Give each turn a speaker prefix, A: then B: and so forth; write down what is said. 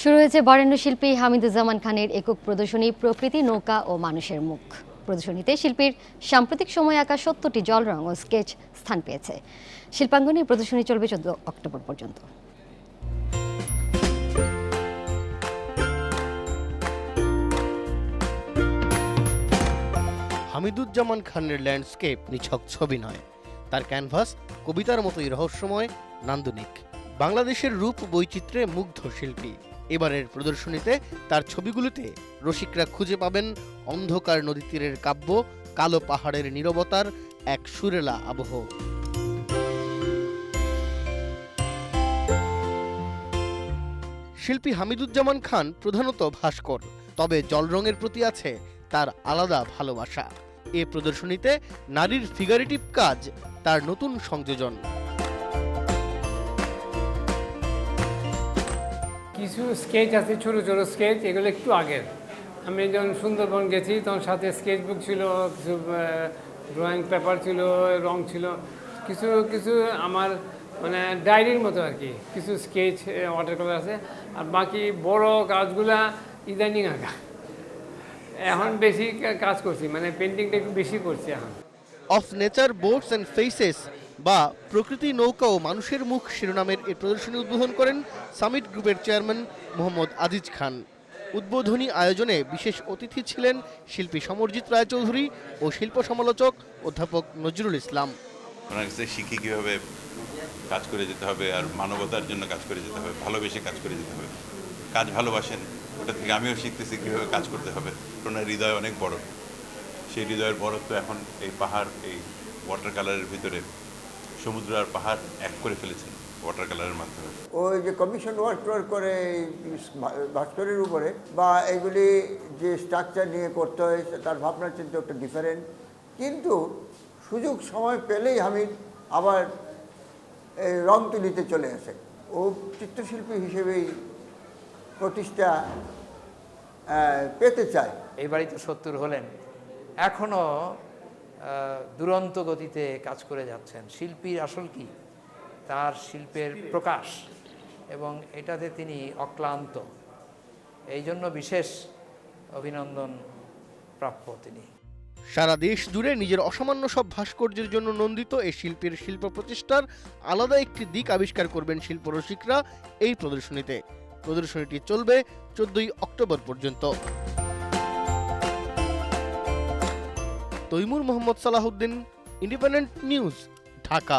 A: শুরু হয়েছে বরেণ্য শিল্পী হামিদুজ্জামান খানের একক প্রদর্শনী, প্রকৃতি, নৌকা ও মানুষের মুখ। প্রদর্শনীতে শিল্পীর সাম্প্রতিক সময় আঁকা সত্তরটি জলরং ও স্কেচ স্থান পেয়েছে। শিল্পাঙ্গনে প্রদর্শনী চলবে চোদ্দ অক্টোবর পর্যন্ত।
B: হামিদুজ্জামান খানের ল্যান্ডস্কেপ নিছক ছবি নয়। তার ক্যানভাস কবিতার মতোই রহস্যময়, নান্দনিক। বাংলাদেশের রূপ বৈচিত্র্যে মুগ্ধ শিল্পী। এবারের প্রদর্শনীতে তার ছবিগুলোতে রসিকরা খুঁজে পাবেন অন্ধকার নদী তীরের কাব্য, কালো পাহাড়ের নীরবতার এক সুরেলা আবহ। শিল্পী হামিদুজ্জামান খান প্রধানত ভাস্কর, তবে জলরঙের প্রতি আছে তার আলাদা ভালোবাসা। এ প্রদর্শনীতে নারীর ফিগারেটিভ কাজ, তার নতুন সংযোজন।
C: কিছু স্কেচ আছে, ছোট ছোট স্কেচ এগুলো একটু আগের। আমি যখন সুন্দরবন গেছি, তখন সাথে স্কেচ বুক ছিল, কিছু ড্রয়িং পেপার ছিল, রং ছিল। কিছু কিছু আমার মানে ডায়েরির মতো আর কি। কিছু স্কেচ ওয়াটার কালার আছে। আর বাকি বড় কাজগুলা ইদানিং আঁকা এখন বেশি কাজ করছি মানে পেন্টিংটা একটু বেশি করছি এখন।
B: Of nature boats and faces বা প্রকৃতি, নৌকা ও মানুষের মুখ শিরোনামের এই প্রদর্শনী উদ্বোধন করেন সামিট গ্রুপের চেয়ারম্যান মোহাম্মদ আজিজ খান। উদ্বোধনী আয়োজনে বিশেষ অতিথি ছিলেন শিল্পী সমরজিৎ রায়চৌধুরী ও শিল্প সমালোচক অধ্যাপক নজরুল ইসলাম।
D: ওনার শিখে কীভাবে কাজ করে যেতে হবে আর মানবতার জন্য কাজ করে যেতে হবে, ভালোবেসে কাজ করে যেতে হবে। কাজ ভালোবাসেন, ওটা থেকে আমিও শিখতেছি কীভাবে কাজ করতে হবে। ওনার হৃদয় অনেক বড়। সেই হৃদয়ের বড়ত্ব এখন এই পাহাড়, এই ওয়াটার কালারের ভিতরে সমুদ্র আর পাহাড় এক করে ফেলেছেন ওয়াটার কালারের মাধ্যমে।
E: ওই যে কমিশন ওয়ার্ক টোয়ার্ক করে এই ভাস্করের উপরে বা এগুলি যে স্ট্রাকচার নিয়ে করতে হয় তার ভাবনা চিন্তা একটা ডিফারেন্ট কিন্তু সুযোগ সময় পেলেই হামিদ আবার এই রং তুলিতে চলে আসে। ও চিত্রশিল্পী হিসেবেই প্রতিষ্ঠা পেতে চায়।
F: এই বাড়িতে সত্তর হলেন। এখনও দুরন্ত গতিতে কাজ করে যাচ্ছেন। শিল্পীর আসল কি? তার শিল্পের প্রকাশ এবং এটাতে তিনি অক্লান্ত। এই জন্য বিশেষ অভিনন্দন প্রাপ্য তিনি।
B: সারা দেশ জুড়ে নিজের অসামান্য সব ভাস্কর্যের জন্য নন্দিত এই শিল্পীর শিল্প প্রতিষ্ঠার আলাদা একটি দিক আবিষ্কার করবেন শিল্প রসিকরা এই প্রদর্শনীতে। প্রদর্শনীটি চলবে চোদ্দই অক্টোবর পর্যন্ত। Taimur Mohammad Salahuddin independent news Dhaka.